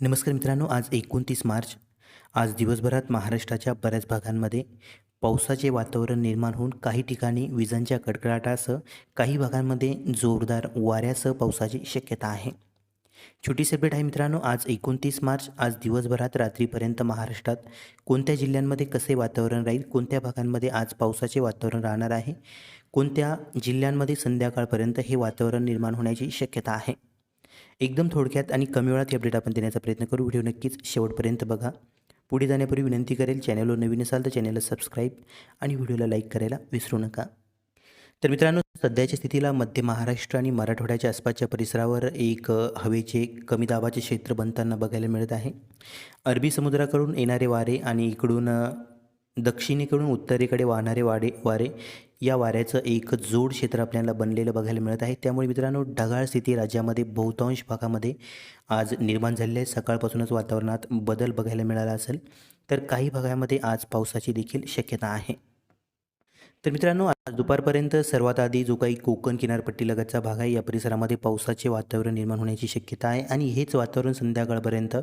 नमस्कार मित्रांनो आज एकोणतीस मार्च. आज दिवसभरात महाराष्ट्राच्या बऱ्याच भागांमध्ये पावसाचे वातावरण निर्माण होऊन काही ठिकाणी विजांच्या कडकडाटासह काही भागांमध्ये जोरदार वाऱ्यासह पावसाची शक्यता आहे. छोटी सेपरेट आहे मित्रांनो आज एकोणतीस मार्च. आज दिवसभरात रात्रीपर्यंत महाराष्ट्रात कोणत्या जिल्ह्यांमध्ये कसे वातावरण राहील कोणत्या भागांमध्ये आज पावसाचे वातावरण राहणार आहे कोणत्या जिल्ह्यांमध्ये संध्याकाळपर्यंत हे वातावरण निर्माण होण्याची शक्यता आहे? एकदम थोडक्यात आणि कमी वेळात हे अपडेट आपण देण्याचा प्रयत्न करू. व्हिडिओ नक्कीच शेवटपर्यंत बघा. पुढे जाण्यापूर्वी विनंती करेल चॅनलवर नवीन असाल तर चॅनलला सबस्क्राईब आणि व्हिडिओला लाईक करायला विसरू नका. तर मित्रांनो सध्याच्या स्थितीला मध्य महाराष्ट्र आणि मराठवाड्याच्या आसपासच्या परिसरावर एक हवेचे कमी दाबाचे क्षेत्र बनताना बघायला मिळत आहे. अरबी समुद्राकडून येणारे वारे आणि इकडून दक्षिणेकडून उत्तरेकडे वाहणारे वाडे वारे या वाऱ्याचं एक जोड क्षेत्र आपल्याला बनलेलं बघायला मिळत आहे. त्यामुळे मित्रांनो ढगाळ स्थिती राज्यामध्ये बहुतांश भागामध्ये आज निर्माण झालेले आहे. सकाळपासूनच वातावरणात बदल बघायला मिळाला असेल तर काही भागामध्ये आज पावसाची देखील शक्यता आहे. तर मित्रांनो आज दुपारपर्यंत सर्वात आधी जो काही कोकण किनारपट्टीलगतचा भाग आहे या परिसरामध्ये पावसाचे वातावरण निर्माण होण्याची शक्यता आहे. आणि हेच वातावरण संध्याकाळपर्यंत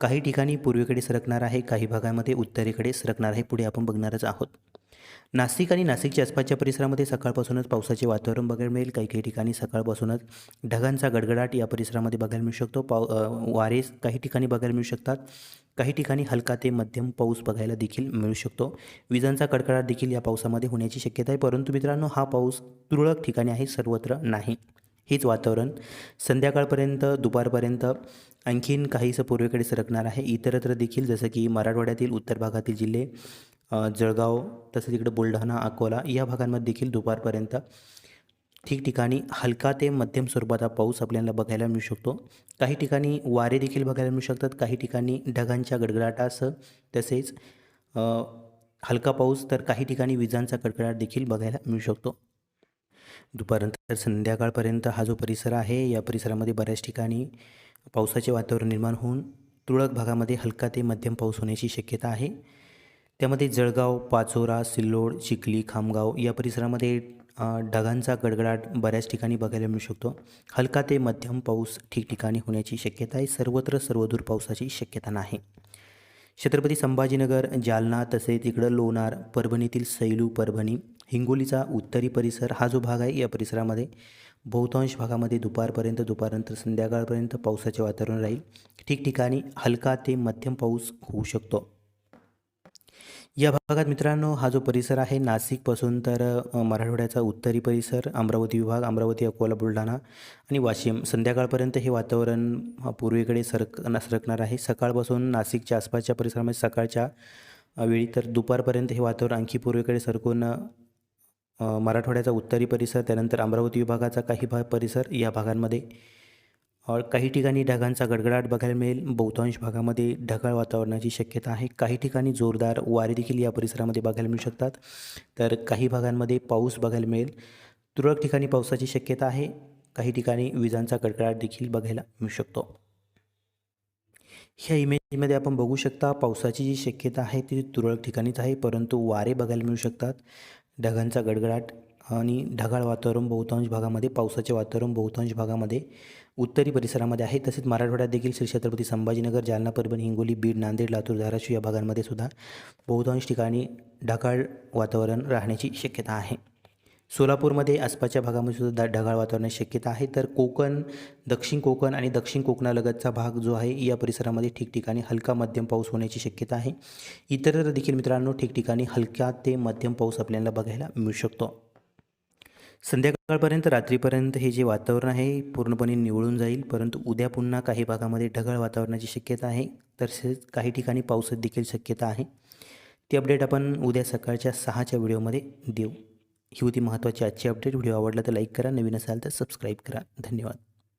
काही ठिकाणी पूर्वेकडे सरकणार आहे काही भागामध्ये उत्तरेकडे सरकणार आहे. पुढे आपण बघणारच आहोत. नाशिक आणि नाशिकच्या आसपासच्या परिसरामध्ये सकाळपासूनच पावसाचे वातावरण बघायला मिळेल. काही काही ठिकाणी सकाळपासूनच ढगांचा गडगडाट या परिसरामध्ये बघायला मिळू शकतो. पाव वारे काही ठिकाणी बघायला मिळू शकतात. काही ठिकाणी हलका ते मध्यम पाऊस बघायला देखील मिळू शकतो. विजांचा कडकडाट देखील या पावसामध्ये होण्याची शक्यता आहे. परंतु मित्रांनो हा पाऊस तुरळक ठिकाणी आहे सर्वत्र नाही. हेच वातावरण संध्याकाळपर्यंत दुपारपर्यंत आणखीन काहीसं पूर्वेकडे सरकणार आहे. इतरत्र देखील जसं की मराठवाड्यातील उत्तर भागातील जिल्हे जळगाव तसेच इकडं बुलढाणा अकोला या भागांमध्ये देखील दुपारपर्यंत ठिकठिकाणी हलका ते मध्यम स्वरूपाचा पाऊस आपल्याला बघायला मिळू शकतो. काही ठिकाणी वारे देखील बघायला मिळू शकतात. काही ठिकाणी ढगांच्या गडगडाटासह तसेच हलका पाऊस तर काही ठिकाणी विजांचा कडकडाट देखील बघायला मिळू शकतो. दुपारनंतर संध्याकाळपर्यंत हा जो परिसर आहे या परिसरामध्ये बऱ्याच ठिकाणी पावसाचे वातावरण निर्माण होऊन तुरळक भागामध्ये हलका ते मध्यम पाऊस होण्याची शक्यता आहे. त्यामध्ये जळगाव पाचोरा सिल्लोड चिखली खामगाव या परिसरामध्ये ढगांचा गडगडाट बऱ्याच ठिकाणी बघायला मिळू शकतो. हलका ते मध्यम पाऊस ठिकठिकाणी होण्याची शक्यता आहे. सर्वत्र सर्वदूर पावसाची शक्यता नाही. छत्रपती संभाजीनगर जालना तसेच इकडं लोणार परभणीतील सैलू परभणी हिंगोलीचा उत्तरी परिसर हा जो भाग आहे या परिसरामध्ये बहुतांश भागामध्ये दुपारपर्यंत दुपारनंतर संध्याकाळपर्यंत पावसाचे वातावरण राहील. ठिकठिकाणी हलका ते मध्यम पाऊस होऊ शकतो. या भागात मित्रांनो हा जो परिसर आहे नाशिकपासून तर मराठवाड्याचा उत्तरी परिसर अमरावती विभाग अमरावती अकोला बुलढाणा आणि वाशिम. संध्याकाळपर्यंत हे वातावरण पूर्वेकडे सरक सरकणार आहे. सकाळपासून नाशिकच्या आसपासच्या परिसरामध्ये सकाळच्या वेळी तर दुपारपर्यंत हे वातावरण आणखी पूर्वेकडे सरकून मराठवाड्याचा उत्तरी परिसर त्यानंतर अमरावती विभागाचा काही भाग परिसर या भागांमध्ये काही ठिकाणी ढगांचा गडगडाट बघायला मिळेल. बहुतांश भागामध्ये ढगाळ वातावरणाची शक्यता आहे. काही ठिकाणी जोरदार वारे देखील या परिसरामध्ये बघायला मिळू शकतात. तर काही भागांमध्ये पाऊस बघायला मिळेल. तुरळक ठिकाणी पावसाची शक्यता आहे. काही ठिकाणी विजांचा गडगडाट देखील बघायला मिळू शकतो. ह्या इमेजमध्ये आपण बघू शकता पावसाची जी शक्यता आहे ती तुरळक ठिकाणीच आहे परंतु वारे बघायला मिळू शकतात. ढगांचा गडगडाट आणि ढगाळ वातावरण बहुतांश भागामध्ये पावसाचे वातावरण बहुतांश भागामध्ये उत्तरी परिसरामध्ये आहे. तसेच मराठवाड्यात देखील श्री छत्रपती संभाजीनगर जालना परभणी हिंगोली बीड नांदेड लातूर धाराशिव या भागांमध्ये सुद्धा बहुतांश ठिकाणी ढगाळ वातावरण राहण्याची शक्यता आहे. सोलापूरमध्ये आसपासच्या भागामध्ये सुद्धा ढगाळ वातावरणाची शक्यता आहे. तर कोकण दक्षिण कोकण आणि दक्षिण कोकणालगतचा भाग जो आहे या परिसरामध्ये ठिकठिकाणी हलका मध्यम पाऊस होण्याची शक्यता आहे. इतर देखील मित्रांनो ठिकठिकाणी हलका ते मध्यम पाऊस आपल्याला बघायला मिळू शकतो. संध्याकाळपर्यंत रात्रीपर्यंत हे जे वातावरण आहे पूर्णपणे निवळून जाईल. परंतु उद्या पुन्हा काही भागामध्ये ढगाळ वातावरणाची शक्यता आहे. तसेच काही ठिकाणी पावसात देखील शक्यता आहे. ती अपडेट आपण उद्या सकाळच्या सहाच्या व्हिडिओमध्ये देऊ. ही होती महत्त्वाची आजची अपडेट. व्हिडिओ आवडला तर लाईक करा. नवीन असाल तर सबस्क्राईब करा. धन्यवाद.